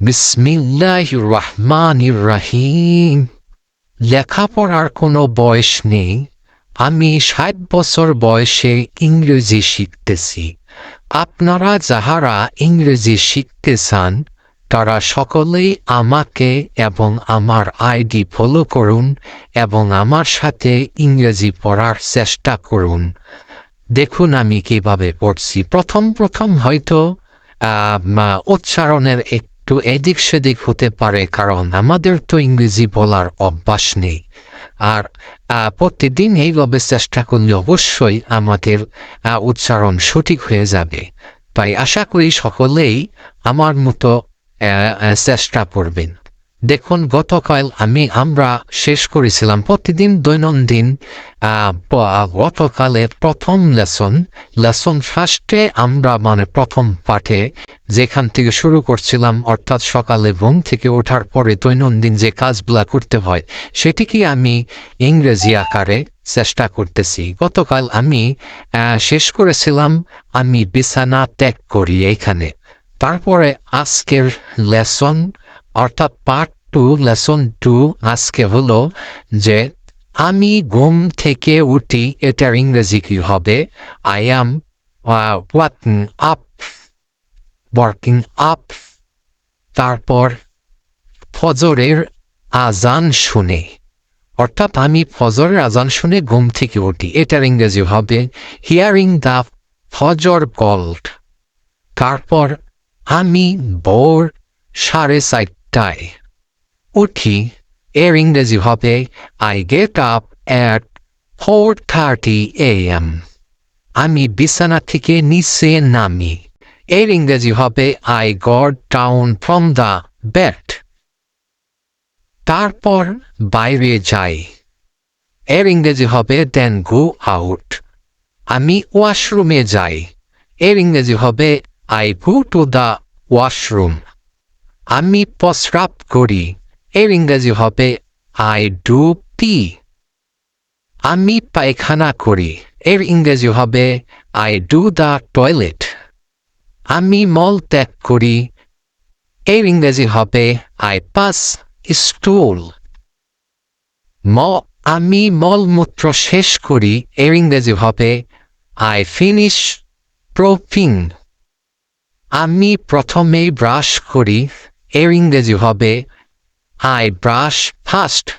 বিসমিল্লাহ রহমান রাহিম লেখাপড়ার কোনো বয়স নেই। আমি ষাট বছর বয়সে ইংরেজি শিখতেছি। আপনারা যাহারা ইংরেজি শিখতে চান, তারা সকলেই আমাকে এবং আমার আইডি ফলো করুন এবং আমার সাথে ইংরেজি পড়ার চেষ্টা করুন। দেখুন আমি কীভাবে পড়ছি। প্রথম প্রথম হয়তো উচ্চারণের একটু এদিক সেদিক হতে পারে, কারণ আমাদের তো ইংরেজি বলার অভ্যাস নেই। আর প্রতিদিন এইভাবে চেষ্টা করলে অবশ্যই আমাদের উচ্চারণ সঠিক হয়ে যাবে। তাই আশা করি সকলেই আমার মতো চেষ্টা করবেন। দেখুন, গতকাল আমি, আমরা শেষ করেছিলাম প্রতিদিন দৈনন্দিন গতকালের প্রথম লেসন। লেসন ফার্স্টে আমরা মানে প্রথম পাঠে যেখান থেকে শুরু করছিলাম, অর্থাৎ সকালে ঘুম থেকে ওঠার পরে দৈনন্দিন যে কাজগুলা করতে হয়, সেটিকে আমি ইংরেজি আকারে চেষ্টা করতেছি। গতকাল আমি শেষ করেছিলাম, আমি বিছানা ত্যাগ করি এইখানে। তারপরে আজকের লেসন অর্থাৎ পার্ট টু লেসন টু আজকে হলো যে আমি ঘুম থেকে উঠি এটার ইংরেজি কি হবে? I am walking up working up তারপর ফজরের আজান শুনে। অর্থাৎ আমি ফজরের আজান শুনে ঘুম থেকে উঠি, এটার ইংরেজি হবে হিয়ারিং দ্য ফজর কল্ড তারপর আমি ভোর সাড়ে চারটায় উঠি, এর ইংরেজি হবে I get up at four thirty A M আমি বিছানা থেকে নিচে নামি। এর ইংরেজি হবে I got down from the bed তারপর বাইরে যাই। এর ইংরেজি হবে দেন গো আউট আমি ওয়াশরুমে যাই। এর ইংরেজি হবে I go to the washroom আমি প্রস্রাব করি। এর ইংরেজি হবে আই ডু পি আমি পায়খানা করি। এর ইংরেজি হবে আই ডু দ্য টয়লেট আমি মল ত্যাগ করি। এর ইংরেজি হবে আই পাস স্টুল ম, আমি মলমূত্র শেষ করি। এর ইংরেজি হবে আই ফিনিশ প্রোপিং আমি প্রথমে ব্রাশ করি। এর ইংরেজি হবে আই ব্রাশ ফার্স্ট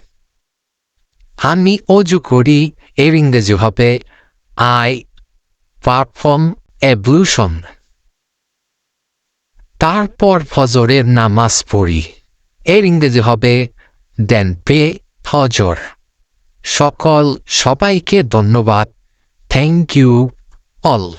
আমি অজু করি এর ইংরেজি হবে আই পারফর্ম এভলিউশন তারপর ফজরের নামাজ পড়ি। এর ইংরেজি হবে দেন পে ফজর। সকল সবাইকে ধন্যবাদ। Thank you all